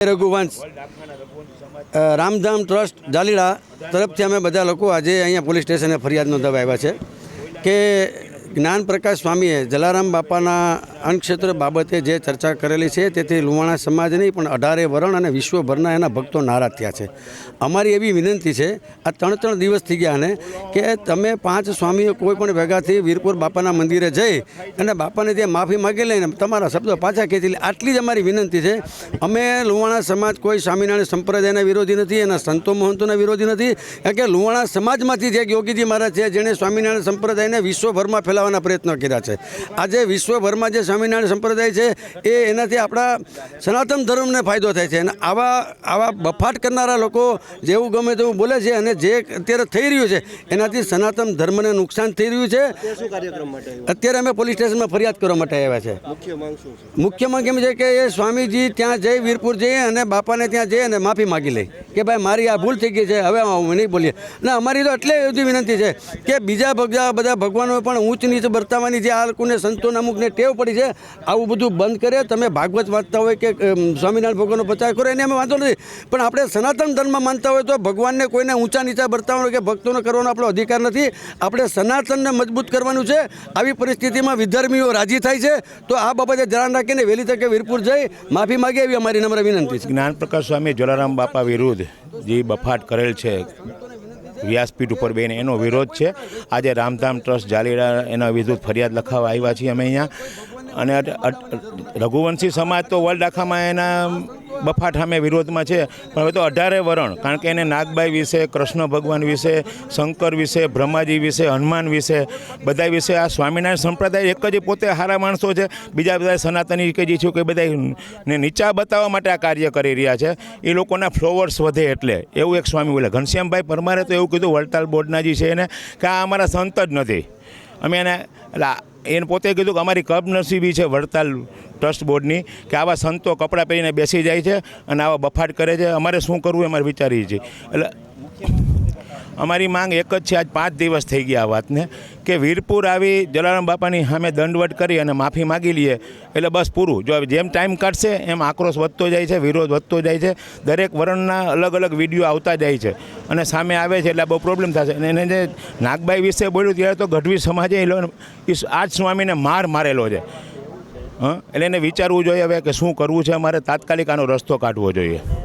Raghuvansh. Ramdham trust જાલીડા તરફથી અમે બધા લોકો આજે અહીંયા પોલીસ સ્ટેશને ફરિયાદ આવ્યા છે કે જ્ઞાન પ્રકાશ સ્વામીએ જલારામ બાપાના અન્નક્ષેત્ર બાબતે જે ચર્ચા કરેલી છે, તેથી લુવાણા સમાજ નહીં પણ અઢારે વરણ અને વિશ્વભરના એના ભક્તો નારાજ થયા છે. અમારી એવી વિનંતી છે, આ ત્રણ ત્રણ દિવસ થઈ ગયા ને, કે તમે પાંચ સ્વામીઓ કોઈ પણ ભેગાથી વીરપુર બાપાના મંદિરે જઈ અને બાપાને ત્યાં માફી માગી લઈને તમારા શબ્દો પાછા ખેંચી આટલી જ અમારી વિનંતી છે. અમે લુવાણા સમાજ કોઈ સ્વામિનારાયણ સંપ્રદાયના વિરોધી નથી, એના સંતો મહંતોના વિરોધી નથી, કારણ કે લુવાણા સમાજમાંથી જે યોગીજી મહારાજ છે, જેણે સ્વામિનારાયણ સંપ્રદાયને વિશ્વભરમાં ફેલાવવાના પ્રયત્નો કર્યા છે. આજે વિશ્વભરમાં જે સ્વામિનારાયણ સંપ્રદાય છે એ એનાથી આપણા સનાતન ધર્મને ફાયદો થાય છે. અને આવા આવા બફાટ કરનારા લોકો જેવું ગમે તેવું બોલે છે અને જે અત્યારે થઈ રહ્યું છે એનાથી સનાતન ધર્મને નુકસાન થઈ રહ્યું છે? અત્યારે અમે પોલીસ સ્ટેશનમાં ફરિયાદ કરવા માટે આવ્યા છે. મુખ્ય માંગ એમ છે કે એ સ્વામીજી ત્યાં જઈ વીરપુર જઈએ અને બાપાને ત્યાં જઈએ અને માફી માગી લે. કે ભાઈ મારી આ ભૂલ થઈ ગઈ છે હવે અમે નહીં બોલીએ. અને અમારી તો એટલે એવી વિનંતી છે કે બીજા બધા બધા ભગવાનો પણ ઊંચ નીચ વર્તાવાની જે આ લોકોને સંતોને અમુકને ટેવ પડી છે આવું બધું બંધ કરે, તમે ભાગવત વાંચતા હોય કે સ્વામિનારાયણ ભગવાનનો પ્રચાર કરો, એને અમે વાંધો નથી. પણ આપણે સનાતન ધર્મ માનતા હોય તો ભગવાનને કોઈને ઊંચા નીચા વર્તાવવાનો કે ભક્તોનો કરવાનો આપણો અધિકાર નથી. આપણે સનાતનને મજબૂત કરવાનું છે. આવી પરિસ્થિતિમાં વિધર્મીઓ રાજી થાય છે. તો આ બાબતે ધ્યાન રાખીને વહેલી તકે વીરપુર જઈ માફી માગે એવી અમારી નમ્ર વિનંતી છે. જ્ઞાન પ્રકાશ સ્વામી જલારામ બાપા વિરુદ્ધ જે બફાટ કરેલ છે, વ્યાસપીઠ ઉપર બેન એનો વિરોધ છે. આજે રામધામ ટ્રસ્ટ જાલીડા એના વિરુદ્ધ ફરિયાદ લખાવવા આવ્યા છીએ અમે અહીંયા. અને રઘુવંશી સમાજ તો વર્લ્ડ આખામાં એના બફાટ સામે વિરોધમાં છે. પણ હવે તો અઢારે વરણ, કારણ કે એને નાગબાઈ વિશે, કૃષ્ણ ભગવાન વિશે, શંકર વિશે, બ્રહ્માજી વિશે, હનુમાન વિશે, બધા વિશે આ સ્વામિનારાયણ સંપ્રદાય એક જ પોતે સારા માણસો છે. બીજા બધા સનાતની કે જે છે કે બધા ને નીચા બતાવવા માટે આ કાર્ય કરી રહ્યા છે. એ લોકોના ફ્લોવર્સ વધે એટલે. એવું એક સ્વામી બોલે. ઘનશ્યામભાઈ પરમારે તો એવું કીધું, વડતાલ બોર્ડના જે છે એને, કે આ અમારા સંત જ નથી. અમે એને એટલે એને પોતે કીધું કે અમારી કબનસીબી છે વડતાલ ટ્રસ્ટ બોર્ડની, કે આવા સંતો કપડાં પહેરીને બેસી જાય છે અને આવા બફાટ કરે છે. અમારે શું કરવું અમારે વિચારીએ છીએ. એટલે અમારી માંગ એક જ છે, આજ પાંચ દિવસ થઈ ગયા આ વાતને. કે વીરપુર આવી જલારામ બાપાની સામે દંડવટ કરી અને માફી માગી લઈએ. એટલે બસ પૂરું. જો જેમ ટાઈમ કાઢશે, એમ આક્રોશ વધતો જાય છે, વિરોધ વધતો જાય છે. દરેક વર્ણના અલગ અલગ વીડિયો આવતા જાય છે. અને સામે આવે છે એટલે બહુ પ્રોબ્લેમ થશે. અને એને જે નાગબાઈ વિશે બોલ્યું ત્યારે તો ગઢવી સમાજે એ આજ સ્વામીને માર મારેલો છે. હં? એટલે એને વિચારવું જોઈએ હવે કે શું કરવું છે અમારે? તાત્કાલિક આનો રસ્તો કાઢવો જોઈએ.